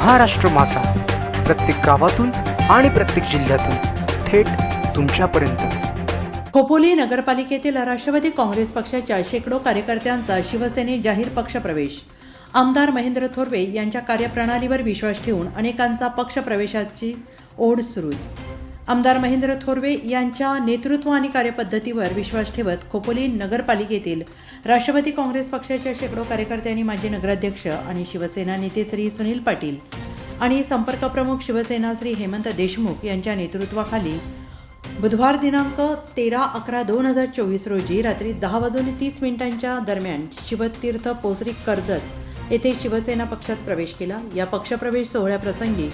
महाराष्ट्र माझा. प्रत्येक गावातून आणि प्रत्येक जिल्ह्यातून थेट तुमच्यापर्यंत. खोपोली नगरपालिकेतील राष्ट्रवादी काँग्रेस पक्षाच्या शेकडो कार्यकर्त्यांचा शिवसेनेत जाहीर पक्षप्रवेश. आमदार महेंद्र थोरवे यांच्या कार्यप्रणालीवर विश्वास ठेवून अनेकांचा पक्षप्रवेशाची ओढ सुरूच. आमदार महेंद्र थोरवे यांच्या नेतृत्व आणि कार्यपद्धतीवर विश्वास ठेवत खोपोली नगरपालिकेतील राष्ट्रवादी काँग्रेस पक्षाच्या शेकडो कार्यकर्त्यांनी माजी नगराध्यक्ष आणि शिवसेना नेते श्री सुनील पाटील आणि संपर्क प्रमुख शिवसेना श्री हेमंत देशमुख यांच्या नेतृत्वाखाली बुधवार दिनांक तेरा अकरा दोन हजार चोवीस रोजी रात्री दहा वाजून तीस मिनिटांच्या दरम्यान शिवतीर्थ पोसरी कर्जत येथे शिवसेना पक्षात प्रवेश केला. या पक्षप्रवेश सोहळ्याप्रसंगी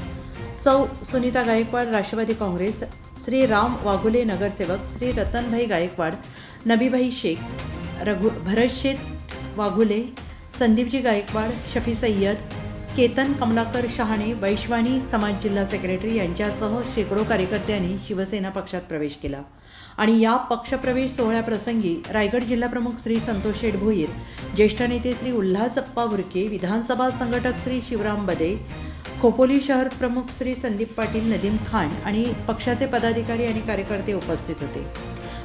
सौ सुनीता गायकवाड राष्ट्रवादी काँग्रेस श्री राम वाघुले नगरसेवक श्री रतनभाई गायकवाड नबीभाई शेख रघु भरतशेत वाघुले संदीपजी गायकवाड शफी सय्यद केतन कमलाकर शहाणे वैश्वानी समाज जिल्हा सेक्रेटरी यांच्यासह शेकडो कार्यकर्त्यांनी शिवसेना पक्षात प्रवेश केला. आणि या पक्षप्रवेश सोहळ्याप्रसंगी रायगड जिल्हाप्रमुख श्री संतोष शेठ भोईर ज्येष्ठ नेते श्री उल्हासप्पा बुरके विधानसभा संघटक श्री शिवराम बदे खोपोली शहर प्रमुख श्री संदीप पाटील नदीम खान आणि पक्षाचे पदाधिकारी आणि कार्यकर्ते उपस्थित होते.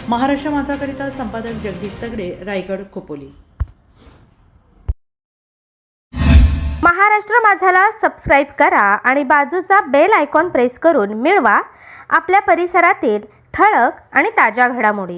महाराष्ट्र माझाकरिता संपादक जगदीश तगडे रायगड खोपोली. महाराष्ट्र माझाला सबस्क्राईब करा आणि बाजूचा बेल आयकॉन प्रेस करून मिळवा. आपल्या परिसरातील ठळक आणि ताज्या घडामोडी.